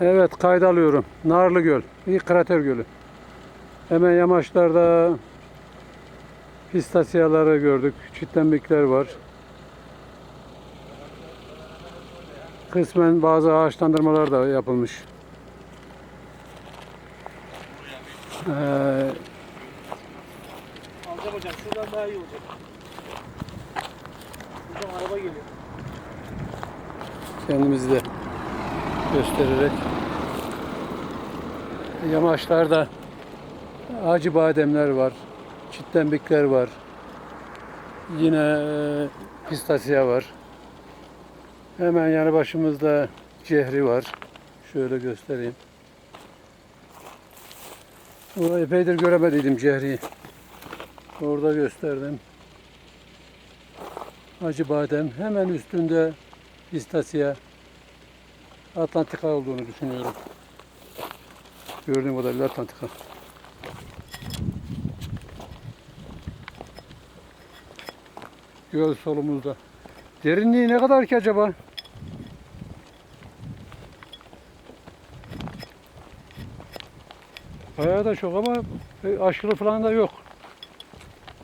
Evet kayda alıyorum. Narlı Göl. Bir krater gölü. Hemen yamaçlarda pistasyaları gördük. Çitlenbikler var. Kısmen bazı ağaçlandırmalar da yapılmış. Ee, Alacak hocam şuradan daha iyi olacak. Buradan araba geliyor. kendimizi de göstererek yamaçlarda acı bademler var, çitlenbikler var. Yine e, pistasya var. Hemen yanı başımızda cehri var. Şöyle göstereyim. Orada epeydir göremediydim cehriyi. Orada gösterdim. Acı badem. Hemen üstünde pistasya. Atlantika olduğunu düşünüyorum. Gördüğüm kadarıyla Atlantika. Göl solumuzda. Derinliği ne kadar ki acaba? Bayağı da çok ama e, aşırı falan da yok.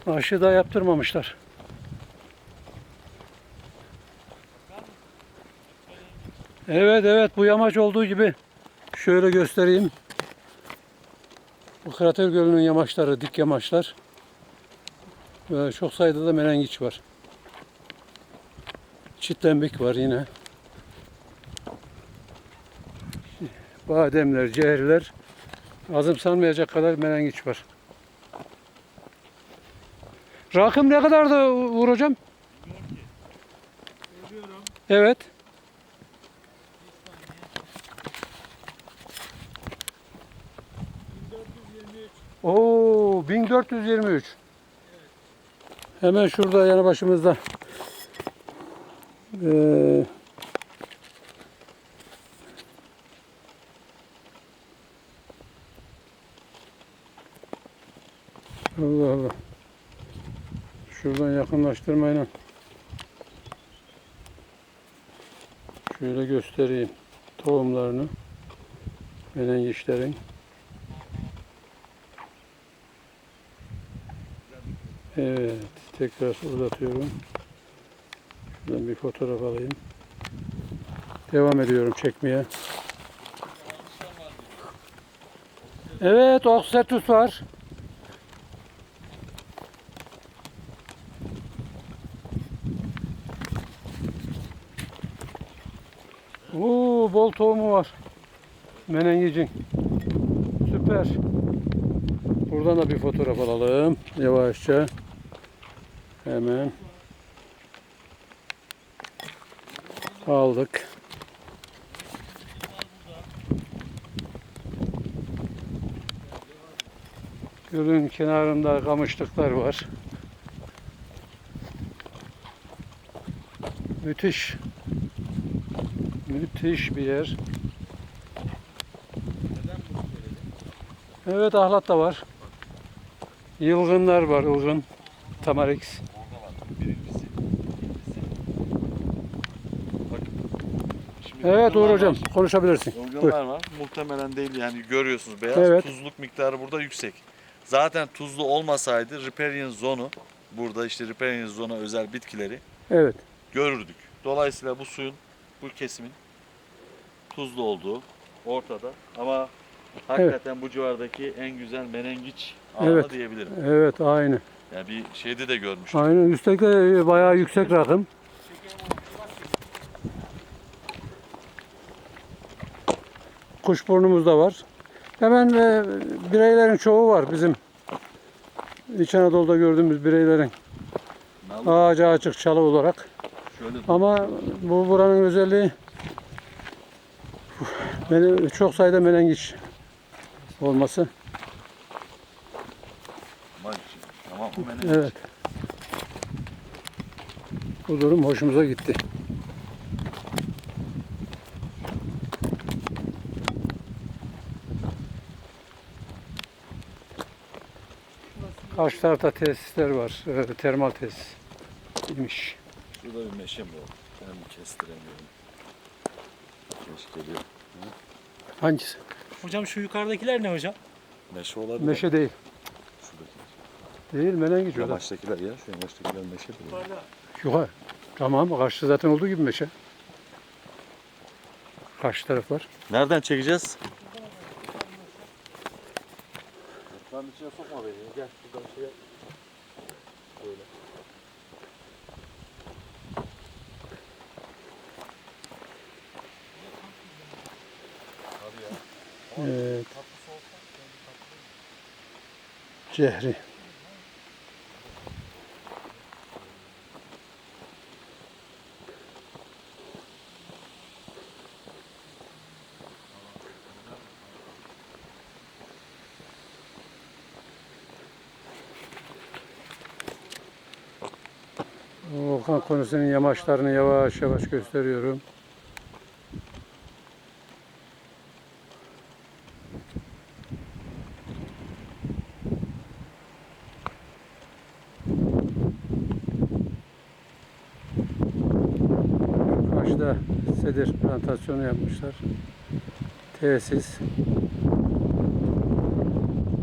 Aşı da yaptırmamışlar. Evet evet bu yamaç olduğu gibi şöyle göstereyim. Bu krater gölünün yamaçları dik yamaçlar. Böyle çok sayıda da melengiç var. Çitlenbik var yine. Bademler, cehriler. Azım sanmayacak kadar melengiç var. Rakım ne kadardı Uğur hocam? Evet. 1423. Oo 1423. Evet. Hemen şurada yanı başımızda. Ee, Allah Allah. Şuradan yakınlaştırmayla. Şöyle göstereyim tohumlarını. Menengiçlerin. Evet, tekrar uzatıyorum. Şuradan bir fotoğraf alayım. Devam ediyorum çekmeye. Evet, Oxetus var. Oo, bol tohumu var. Menengicin. Süper. Buradan da bir fotoğraf alalım. Yavaşça. Hemen. Aldık. Gölün kenarında kamışlıklar var. Müthiş. Müthiş bir yer. Evet ahlat da var. Yılgınlar var, ılgın. Tamarix. Evet Uğur hocam konuşabilirsin. Buyur. Yılgınlar var. Muhtemelen değil yani görüyorsunuz beyaz. Evet. Tuzluk miktarı burada yüksek. Zaten tuzlu olmasaydı riparian zonu burada işte riparian zona özel bitkileri Evet. görürdük. Dolayısıyla bu suyun bu kesimin tuzlu olduğu ortada ama hakikaten bu civardaki en güzel menengiç alanı Evet. diyebilirim. Evet aynı. Yani bir şeyde de görmüştüm. Aynı. Üstelik de bayağı yüksek rakım. Kuşburnumuz da var. Hemen e, bireylerin çoğu var bizim. İç Anadolu'da gördüğümüz bireylerin ağaca açık çalı olarak. şöyle Ama bu buranın özelliği çok sayıda menengiç olması. Tamam. Evet. Bu durum hoşumuza gitti. Karşı tarafta tesisler var. e, Termal tesis. İmiş. Şurada bir meşe mi var? Ben kestiremiyorum. Keşke bir. Hangisi? Hocam şu yukarıdakiler ne hocam? Meşe olabilir. Meşe değil. Şuradaki. Değil menengiç o da. Yamaçtakiler ya. Şu yamaçtakiler meşe değil. Yukarı. Tamam karşı zaten olduğu gibi meşe. Karşı taraflar. Nereden çekeceğiz? İçine sokma beni. Gel şuradan şey yap. Böyle. Evet. Cehri. Volkan konusunun yamaçlarını yavaş yavaş gösteriyorum. Karşıda sedir plantasyonu yapmışlar. Tesis.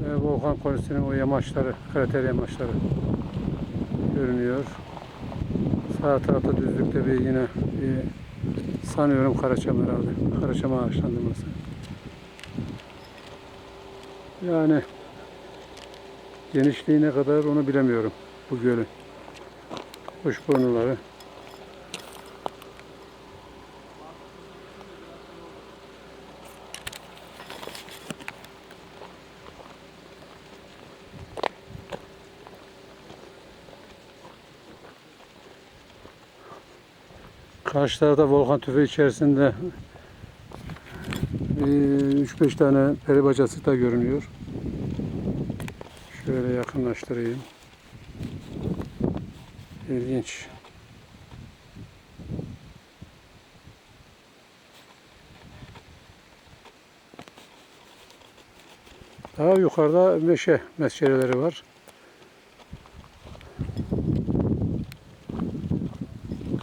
Ve Volkan Konisi'nin o yamaçları, krater yamaçları görünüyor. Sağ tarafta düzlükte bir yine bir sanıyorum Karaçam herhalde. Karaçam ağaçlandırması. Yani genişliği ne kadar onu bilemiyorum bu gölün. Kuşburnuları. Karşı tarafta volkan tüfeği içerisinde 3-5 tane peri bacası da görünüyor. Şöyle yakınlaştırayım. İlginç. Daha yukarıda meşe meskereleri var.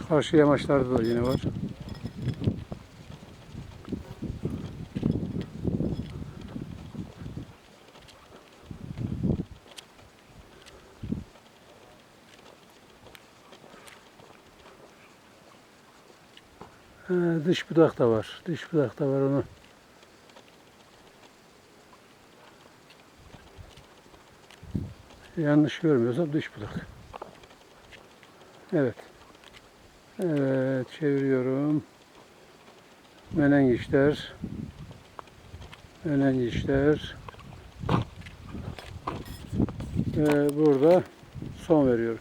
Karşı yamaçlarda da yine var. Ha, dış budak da var. Dış budak da var onu. Yanlış görmüyorsam dış budak. Evet. Evet çeviriyorum. Menengiçler. Menengiçler. Ve burada son veriyorum.